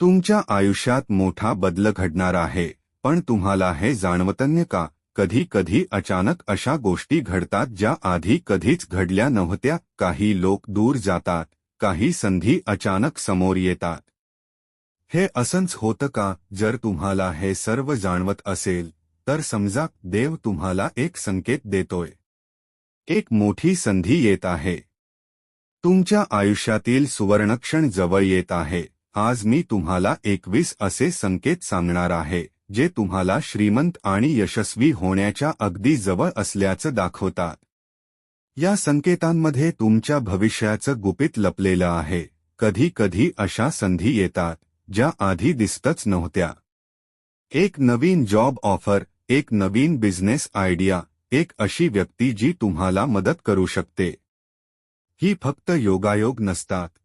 तुमच्या आयुष्यात मोठा बदल घडणार आहे पण तुम्हाला हे जाणवतन्य का? कधी कधी अचानक अशा गोष्टी घडतात ज्या आधी कधीच घडल्या नव्हत्या. काही लोक दूर जातात काही संधी अचानक समोर येतात. हे असंच होतं का? जर तुम्हाला हे सर्व जाणवत असेल तर समजा देव तुम्हाला एक संकेत देतोय. एक मोठी संधी येत आहे. तुमच्या आयुष्यातील सुवर्णक्षण जवळ येत आहे. आज मी तुम्हाला एकवीस असे संकेत सांगणार आहे जे तुम्हाला श्रीमंत आणि यशस्वी होण्याच्या अगदी जवळ असल्याचं दाखवतात. या संकेतांमध्ये तुमच्या भविष्याचं गुपित लपलेलं आहे. कधी कधी अशा संधी येतात ज्या आधी दिसतच नव्हत्या. एक नवीन जॉब ऑफर एक नवीन बिझनेस आयडिया एक अशी व्यक्ती जी तुम्हाला मदत करू शकते. ही फक्त योगायोग नसतात.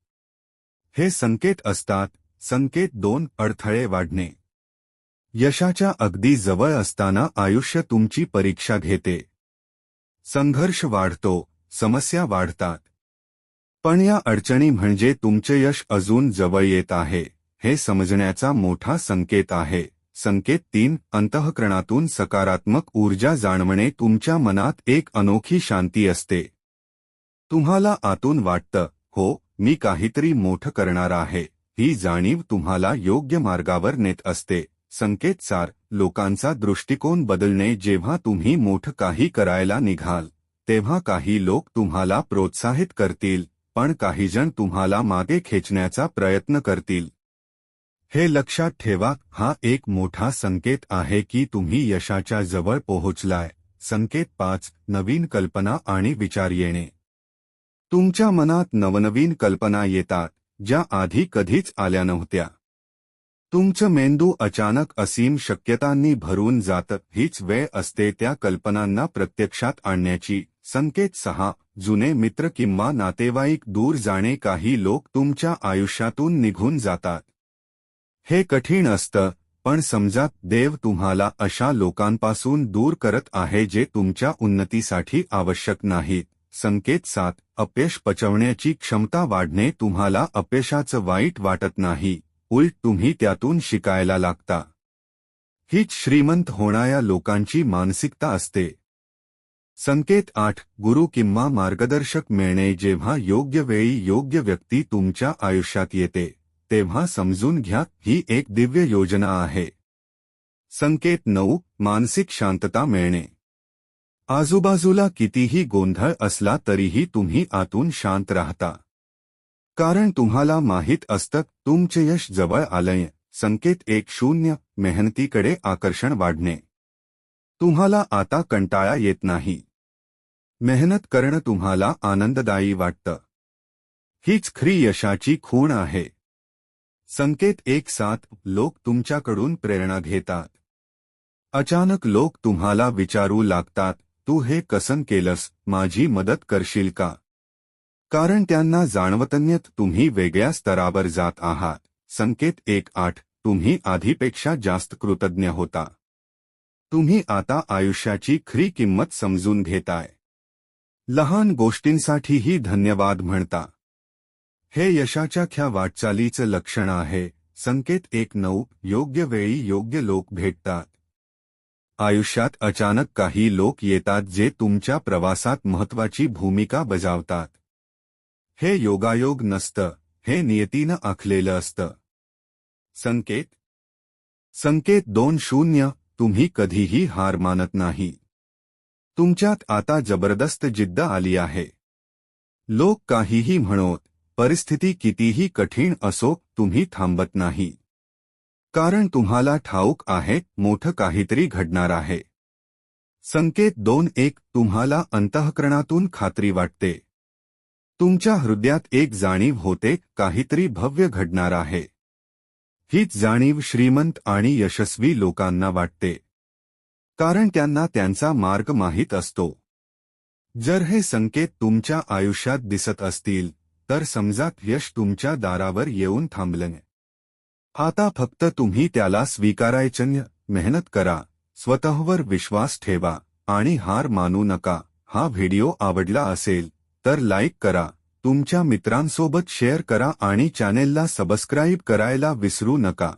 हे संकेत असतात संकेत दोन अडथळे वाढणे. यशाच्या अगदी जवळ असताना आयुष्य तुमची परीक्षा घेते. संघर्ष वाढतो समस्या वाढतात. पण या अडचणी म्हणजे तुमचे यश अजून जवळ येत आहे हे समजण्याचा मोठा संकेत आहे. संकेत तीन अंतःकरणातून सकारात्मक ऊर्जा जाणवणे तुमच्या मनात एक अनोखी शांती असते. तुम्हाला आतून वाटतं हो मी काहीतरी मोठं करणार आहे. ही जाणीव तुम्हाला योग्य मार्गावर नेत असते. संकेतसार लोकांचा दृष्टिकोन बदलणे जेव्हा तुम्ही मोठं काही करायला निघाल तेव्हा काही लोक तुम्हाला प्रोत्साहित करतील पण काहीजण तुम्हाला मागे खेचण्याचा प्रयत्न करतील. हे लक्षात ठेवा हा एक मोठा संकेत आहे की तुम्ही यशाच्या जवळ पोहोचलाय. संकेत पाच नवीन कल्पना आणि विचार येणे. तुमच्या मनात नवनवीन कल्पना येतात ज्या आधी कधीच आल्या नव्हत्या. तुमचं मेंदू अचानक असीम शक्यतांनी भरून जात हीच वेळ असते त्या कल्पनांना प्रत्यक्षात आणण्याची. संकेत सहा जुने मित्र किंवा नातेवाईक दूर जाणे काही लोक तुमच्या आयुष्यातून निघून जातात. हे कठीण असतं पण समजा देव तुम्हाला अशा लोकांपासून दूर करत आहे जे तुमच्या उन्नतीसाठी आवश्यक नाहीत. संकेत सात, अपयश पचवण्याची क्षमता वाढणे तुम्हाला अपयशाचं वाईट वाटत नाही. उलट तुम्ही त्यातून शिकायला लागता. हीच श्रीमंत होणाऱ्या लोकांची मानसिकता असते. संकेत आठ, गुरु किंवा मार्गदर्शक मिळणे जेव्हा योग्य वेळी योग्य व्यक्ती तुमच्या आयुष्यात येते, तेव्हा समजून घ्या, ही एक दिव्य योजना आहे. संकेत नऊ, मानसिक शांतता मिळणे. आजूबाजूला कितीही गोंधळ असला तरीही तुम्ही आतून शांत राहता. कारण तुम्हाला माहीत असतं तुमचे यश जवळ आलंय. संकेत एक शून्य मेहनतीकडे आकर्षण वाढणे. तुम्हाला आता कंटाळा येत नाही. मेहनत करणं तुम्हाला आनंददायी वाटतं. हीच खरी यशाची खूण आहे. संकेत एक सात लोक तुमच्याकडून प्रेरणा घेतात. अचानक लोक तुम्हाला विचारू लागतात तू हे कसन केलंस माझी मदत करशील का? कारण त्यांना जाणवतन्यत तुम्ही वेगळ्या स्तरावर जात आहात. संकेत एक आठ तुम्ही आधीपेक्षा जास्त कृतज्ञ होता. तुम्ही आता आयुष्याची खरी किंमत समजून घेताय. लहान गोष्टींसाठीही धन्यवाद म्हणता. हे यशाच्या ख्या वाटचालीचं लक्षण आहे. संकेत एक नऊ योग्य वेळी योग्य लोक भेटतात. आयुष्यात अचानक काही लोक येतात जे तुमच्या प्रवासात महत्वाची भूमिका बजावतात. हे योगायोग नसतं हे नियतीनं आखलेलं असतं. संकेत? संकेत दोन शून्य तुम्ही कधीही हार मानत नाही. तुमच्यात आता जबरदस्त जिद्द आली आहे. लोक काहीही म्हणोत परिस्थिती कितीही कठीण असो तुम्ही थांबत नाही. कारण तुम्हाला ठाऊक आहे मोठं काहीतरी घडणार आहे. संकेत दोन एक तुम्हाला अंतःकरणातून खात्री वाटते. तुमच्या हृदयात एक जाणीव होते काहीतरी भव्य घडणार आहे. हीच जाणीव श्रीमंत आणि यशस्वी लोकांना वाटते. कारण त्यांना त्यांचा मार्ग माहीत असतो. जर हे संकेत तुमच्या आयुष्यात दिसत असतील तर समजा यश तुमच्या दारावर येऊन थांबलं आता फक्त तुम्ही त्याला स्वीकारायचन्य मेहनत करा स्वतःवर विश्वास ठेवा आणि हार मानू नका. हा व्हिडिओ आवडला असेल तर लाईक करा तुमच्या मित्रांसोबत शेअर करा आणि चॅनेलला सबस्क्राईब करायला विसरू नका.